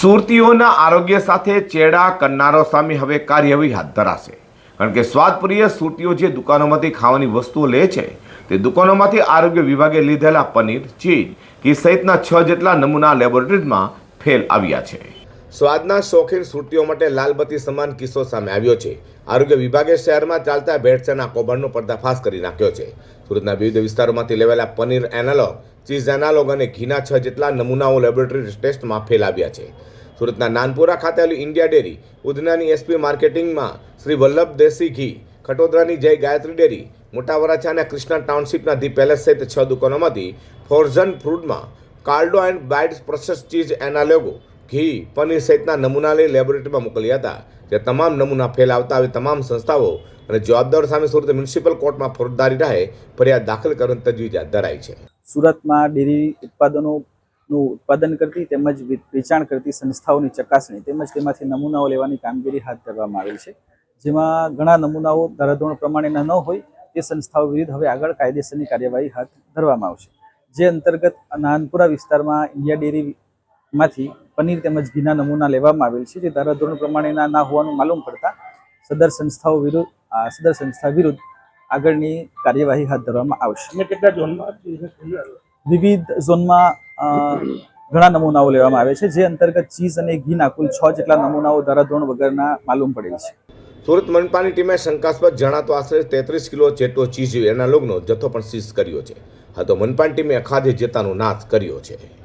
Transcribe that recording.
સુરતીઓના આરોગ્ય સાથે ચેડા કરનારો સામે હવે કાર્યવાહી હાથ ધરાશે. કારણ કે સ્વાદપ્રિય સુરતીઓ જે દુકાનોમાંથી ખાવાની વસ્તુઓ લે છે, તે દુકાનોમાંથી આરોગ્ય વિભાગે લીધેલા પનીર, ચીઝ કે સહિતના છ જેટલા નમૂના લેબોરેટરીમાં ફેલ આવ્યા છે. સ્વાદના શોખીન સુરતીઓ માટે લાલબત્તી સમાન કિસ્સો સામે આવ્યો છે. આરોગ્ય વિભાગે શહેરમાં ચાલતા ભેળસેળના કૌભાંડનો પર્દાફાશ કરી નાખ્યો છે. સુરતના વિવિધ વિસ્તારોમાંથી લેવાયેલા પનીર એનાલોગ, ચીઝ એનાલોગ અને ઘીના છ જેટલા નમૂનાઓ લેબોરેટરી ટેસ્ટમાં ફેલ આવ્યા છે. સુરતના નાનપુરા ખાતે આવેલી ઇન્ડિયા ડેરી, ઉધનાની એસપી માર્કેટિંગમાં શ્રી વલ્લભ દેશી ઘી, ખટોદરાની જય ગાયત્રી ડેરી મોટા વરાછા અને કૃષ્ણા ટાઉનશીપના ધી પેલેસ સહિત છ દુકાનોમાંથી ફોર્ઝન ફ્રૂડમાં કાર્ડો એન્ડ બાઇટ્સ પ્રોસેસ ચીઝ એનાલોગો ઘી, પનીર સહિતના નમૂના લઈ લેબોરેટરીમાં મોકલ્યા હતા, જે તમામ નમૂના ફેલ આવતા આવી તમામ સંસ્થાઓ અને જવાબદારો સામે સુરત મ્યુનિસિપલ કોર્ટમાં ફોજદારી રાહે, ફરિયાદ દાખલ કરવાની તજવીજ હાથ ધરાઈ છે. સુરતમાં ડેરી ઉત્પાદનોનું ઉત્પાદન કરતી તેમજ વેચાણ કરતી સંસ્થાઓની ચકાસણી તેમજ તેમાંથી નમૂનાઓ લેવાની કામગીરી હાથ ધરવામાં આવી છે. જેમાં ઘણા નમૂનાઓ ધારાધોરણ પ્રમાણેના ન હોય તે સંસ્થાઓ વિરુદ્ધ હવે આગળ કાયદેસરની કાર્યવાહી હાથ ધરવામાં આવશે. જે અંતર્ગત નાનપુરા વિસ્તારમાં ઇન્ડિયા ડેરીમાંથી પનીર તેમજ ઘીના નમૂના લેવામાં આવેલ છે જે ધારાધોરણ પ્રમાણેના ના હોવાનું માલુમ પડતા સદર સંસ્થાઓ વિરુદ્ધ સદર સંસ્થા વિરુદ્ધ આગળની કાર્યવાહી હાથ ધરવામાં આવશે. કેટલા ઝોનમાં? વિવિધ ઝોનમાં ઘણા નમૂનાઓ લેવામાં આવે છે જે અંતર્ગત ચીઝ અને ઘીના કુલ છ જેટલા નમૂનાઓ ધારાધોરણ વગરના માલુમ પડેલ છે. સુરત મનપાની ટીમે શંકાસ્પદ જણાતો આશરે તેત્રીસ કિલો જેટલો ચીઝ એનાલોગનો જથ્થો પણ સીઝ કર્યો છે. હા તો મનપાની ટીમે અખાધે જેતાનો નાશ કર્યો છે.